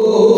oh.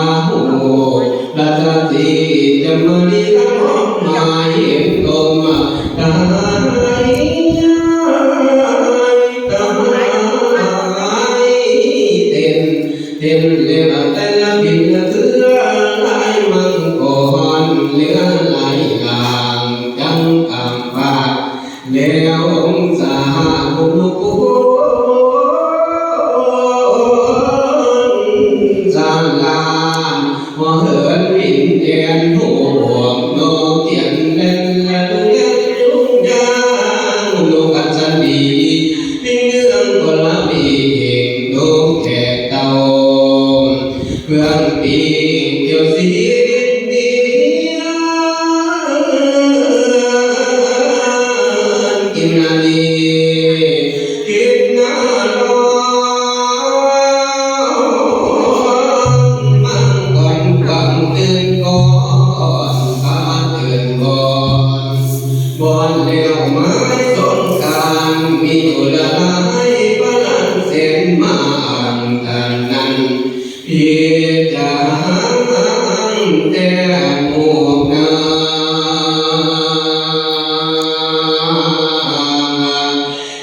แล้วองศาบุญกุ Amen.